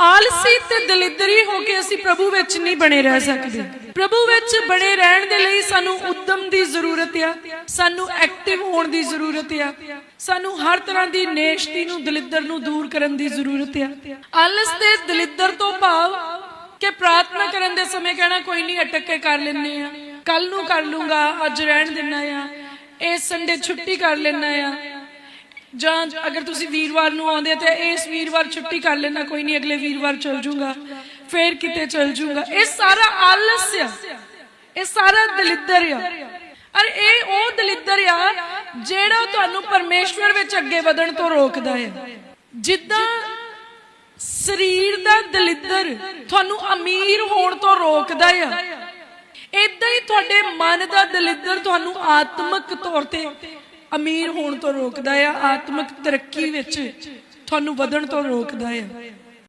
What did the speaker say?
ਆਲਸੀ ਤੇ ਦਲਿੱਦਰੀ ਹੋ ਕੇ ਅਸੀਂ ਪ੍ਰਭੂ ਵਿੱਚ ਨਹੀਂ ਬਣੇ ਰਹਿ ਸਕਦੇ। ਪ੍ਰਭੂ ਵਿੱਚ ਬਣੇ ਰਹਿਣ ਦੇ ਲਈ ਸਾਨੂੰ ਉਦਮ ਦੀ ਜ਼ਰੂਰਤ ਆ, ਸਾਨੂੰ ਐਕਟਿਵ ਹੋਣ ਦੀ ਜ਼ਰੂਰਤ ਆ, ਸਾਨੂੰ ਹਰ ਤਰ੍ਹਾਂ ਦੀ ਨੇਸ਼ਤੀ ਨੂੰ, ਦਲਿੱਦਰ ਨੂੰ ਦੂਰ ਕਰਨ ਦੀ ਜ਼ਰੂਰਤ ਆ। ਆਲਸ ਤੇ ਦਲਿੱਦਰ ਤੋਂ ਭਾਵ ਕਿ ਪ੍ਰਾਰਥਨਾ ਕਰਨ ਦੇ ਸਮੇਂ ਕਹਿਣਾ ਕੋਈ ਨਹੀਂ, ਅਟਕ ਕੇ ਕਰ ਲੈਣੇ ਆ। ਕੱਲ ਨੂੰ ਕਰ ਲੂੰਗਾ, ਅੱਜ ਰਹਿਣ ਦੇਣਾ ਆ। ਇਸ ਸੰਡੇ ਛੁੱਟੀ ਕਰ ਲੈਣਾ ਆ। ਜਾਂ ਅਗਰ ਤੁਸੀਂ ਵੀਰਵਾਰ ਨੂੰ ਆਉਂਦੇ ਤੇ ਇਸ ਵੀਰਵਾਰ ਛੁੱਟੀ ਕਰ ਲੈਣਾ, ਕੋਈ ਨਹੀਂ, ਅਗਲੇ ਵੀਰਵਾਰ ਚਲ ਜੂਗਾ। ਫੇਰ ਕਿਤੇ ਚਲ ਜੂਗਾ। ਇਹ ਸਾਰਾ ਆਲਸ ਆ। ਇਹ ਸਾਰਾ ਦਲਿੱਦਰ ਆ। ਅਰ ਇਹ ਉਹ ਦਲਿੱਦਰ ਆ ਜਿਹੜਾ ਤੁਹਾਨੂੰ ਪਰਮੇਸ਼ਵਰ ਵਿੱਚ ਅੱਗੇ ਵਧਣ ਤੋਂ ਰੋਕਦਾ ਹੈ। ਜਿੱਦਾਂ ਸਰੀਰ ਦਾ ਦਲਿੱਦਰ ਤੁਹਾਨੂੰ ਅਮੀਰ ਹੋਣ ਤੋਂ ਰੋਕਦਾ ਆ ਇਦਾਂ ਹੀ ਤੁਹਾਡੇ ਮਨ ਦਾ ਦਲਿੱਦਰ ਤੁਹਾਨੂੰ ਆਤਮਿਕ ਤੌਰ ਤੇ ਅਮੀਰ ਹੋਣ ਤੋਂ ਰੋਕਦਾ ਆ ਆਤਮਿਕ ਤਰੱਕੀ ਵਿੱਚ ਤੁਹਾਨੂੰ ਵਧਣ ਤੋਂ ਰੋਕਦਾ ਆ।